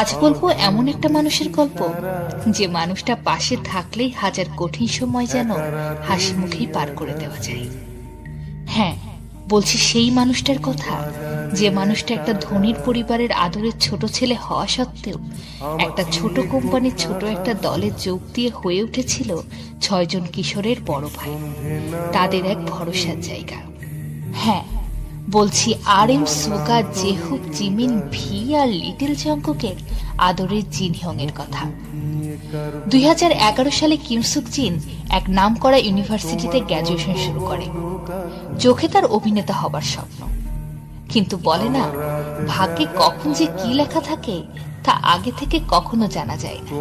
আজ বলব এমন একটা মানুষের গল্প, যে মানুষটা পাশে থাকলেই হাজার কঠিন সময় যেন হাসি মুখেই পার করে দেওয়া যায়। হ্যাঁ বলছি সেই মানুষটার কথা, যে মানুষটা একটা ধনীর পরিবারের আদরের ছোট ছেলে হওয়া সত্ত্বেও একটা ছোট কোম্পানির ছোট একটা দলে যোগ দিয়ে হয়ে উঠেছিল ছয়জন কিশোরের বড় ভাই। তাদের এক ভরসার জায়গা। হ্যাঁ বলছি R M Suga Jhope Jimin V আর লিটল জঙ্কুকের আদরের জিনহং এর কথা। দুই হাজার এগারো সালে কিমসুক জিন এক নামকরা ইউনিভার্সিটিতে গ্র্যাজুয়েশন শুরু করে। চোখে তার অভিনেতা হবার স্বপ্ন। কিন্তু বলে না, ভাগ্যে কখন যে কি লেখা থাকে তা আগে থেকে কখনো জানা যায় না।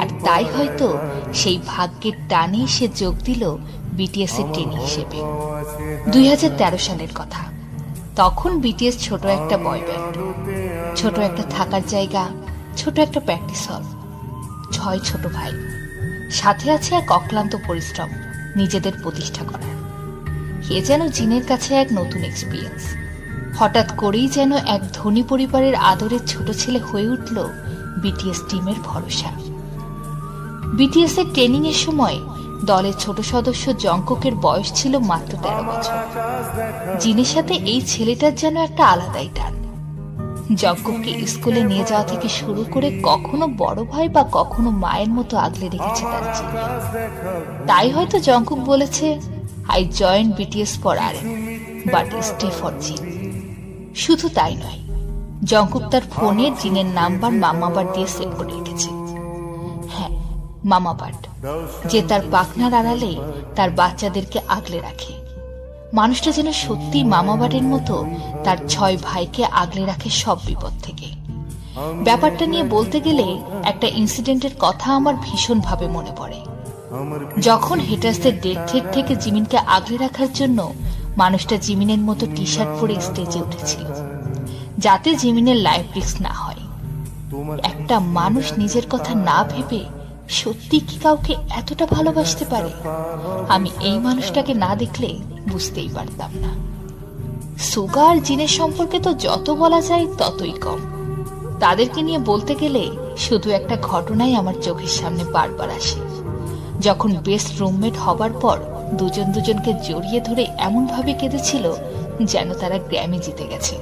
আর তাই হয়তো সেই ভাগ্যের টানেই সে যোগ দিল বিটিএস এর হিসেবে। দুই হাজার তেরো সালের কথা। তখন বিটিএস ছোট একটা বয় ব্যান্ড ছোট একটা থাকার জায়গা, ছোট একটা প্র্যাকটিস হল ছয় ছোট ভাই। সাথে আছে এক অক্লান্ত পরিশ্রম, নিজেদের প্রতিষ্ঠা করার। এ যেন জিনের কাছে এক নতুন এক্সপিরিয়েন্স হঠাৎ করেই যেন এক ধনী পরিবারের আদরের ছোট ছেলে হয়ে উঠল বিটিএস টিমের ভরসা। বিটিএস এর ট্রেনিং এর সময় দলের ছোট সদস্য জঙ্ককের বয়স ছিল মাত্র তেরো বছর। জিনের সাথে এই ছেলেটার যেন একটা আলাদাই টান। জঙ্কককে স্কুলে নিয়ে যাওয়া থেকে শুরু করে কখনো বড় ভাই বা কখনো মায়ের মতো আগলে রেখেছে তার তাই হয়তো জঙ্কক বলেছে I join BTS for R but stay for Jin শুধু তাই নয়, জঙ্কুক তার ফোনে জিনের নাম্বার, মামাবার দিয়ে সেভ করে রেখেছে। মামাবাট যে তার পাখনার আড়ালে তার বাচ্চাদেরকে আগলে রাখে। মানুষটা যেন সত্যি মামাবাটের মতো তার ছয় ভাইকে আগলে রাখে সব বিপদ থেকে। ব্যাপারটা নিয়ে বলতে গেলে একটা ইনসিডেন্টের কথা আমার ভীষণভাবে মনে পড়ে। যখন হেটার্সের ডেট থ্রেট থেকে জিমিনকে আগলে রাখার জন্য মানুষটা জিমিনের মতো টি শার্ট পরে স্টেজে উঠেছিল, যাতে জিমিনের লাইফ রিস্ক না হয়। একটা মানুষ নিজের কথা না ভেবে সত্যি কি কাউকে এতটা ভালোবাসতে পারে? আমি এই মানুষটাকে না দেখলে বুঝতেই পারতাম না। সুগার জিনের সম্পর্কে তো যত বলা যায় ততই কম। তাদেরকে নিয়ে বলতে গেলে শুধু একটা ঘটনাই আমার চোখের সামনে বারবার আসে। যখন বেস্ট রুমমেট হবার পর দুজন দুজনকে জড়িয়ে ধরে এমনভাবে কেঁদেছিল যেন তারা গ্র্যামি জিতে গেছে।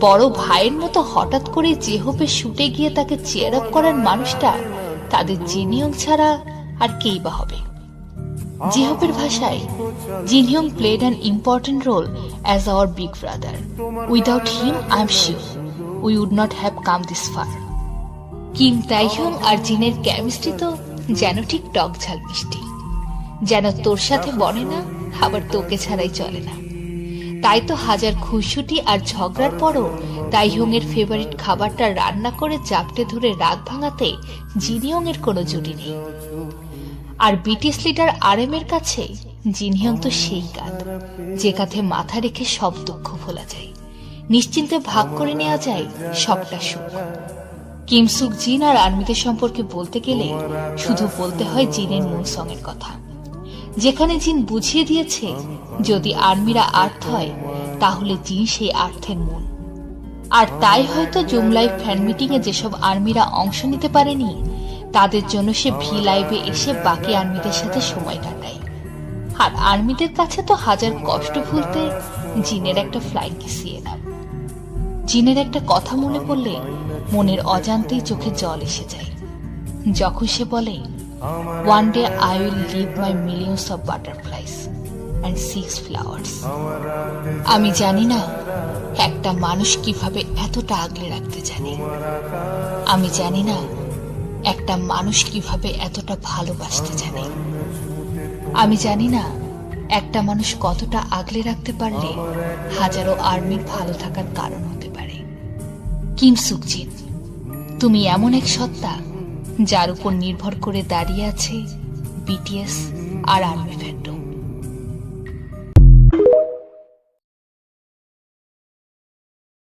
বড় ভাইয়ের মতো হঠাৎ করে জেহপে শুটে গিয়ে তাকে চেয়ার আপ করার মানুষটা তাদের জিনিয়ং ছাড়া আর কেই বা হবে। জেহপের ভাষায় Jinhyung played an important role as our big brother without him I am sure we would not have come this far Kim Taehyung আর জিনের কেমিস্ট্রি তো যেন ঠিক টক ঝাল মিষ্টি। যেন তোর সাথে বনে না, আবার তোকে ছাড়াই চলে না। তাই তো হাজার খুশুটি আর ঝগড়ার পরও তাইহং এর ফেভারিট খাবারটা রান্না করে চাপটে ধরে রাগ ভাঙাতে জিনিয়ং এর কোনো জুটি নেই। আর ব্রিটিশ লিডার আর এম এর কাছে জিনিয়ং তো সেই কাঁধ, যে কাঁধে মাথা রেখে সব দুঃখ ভোলা যায়। নিশ্চিন্তে ভাগ করে নেওয়া যায় সবটা সুখ। কিমসুক জিন আর আর্মিদের সম্পর্কে বলতে গেলে শুধু বলতে হয় জিনের মূল সঙ্গের কথা। যেখানে জিন বুঝিয়ে দিয়েছে, যদি আর্মিরা আর্থ হয়, তাহলে জিন সেই আর্থের মূল। আর তাই হয়তো জুম লাইভ ফ্যান মিটিং এ যেসব আর্মিরা অংশ নিতে পারেনি, তাদের জন্য সে ভি লাইভে এসে বাকি আর্মিদের সাথে সময় কাটায়। আর আর্মিদের কাছে তো হাজার কষ্ট ভুলতে জিনের একটা ফ্লাইট কিসিয়ে নাম জিনের একটা কথা মনে পড়লে মনের অজান্তেই চোখে জল এসে যায়। যখন সে বলে one day I will leave my millions of butterflies and six flowers আমি জানি না একটা মানুষ কীভাবে এতটা আগলে রাখতে জানে। আমি জানি না একটা মানুষ কীভাবে এতটা ভালোবাসতে জানে। আমি জানি না একটা মানুষ কতটা আগলে রাখতে পারলে হাজারো আর্মির ভালো থাকার কারণ হতে পারে। কিম সুকজিন তুমি এমন এক সত্তা যার উপর নির্ভর করে দাঁড়িয়ে আছে বিটিএস আর আর্মি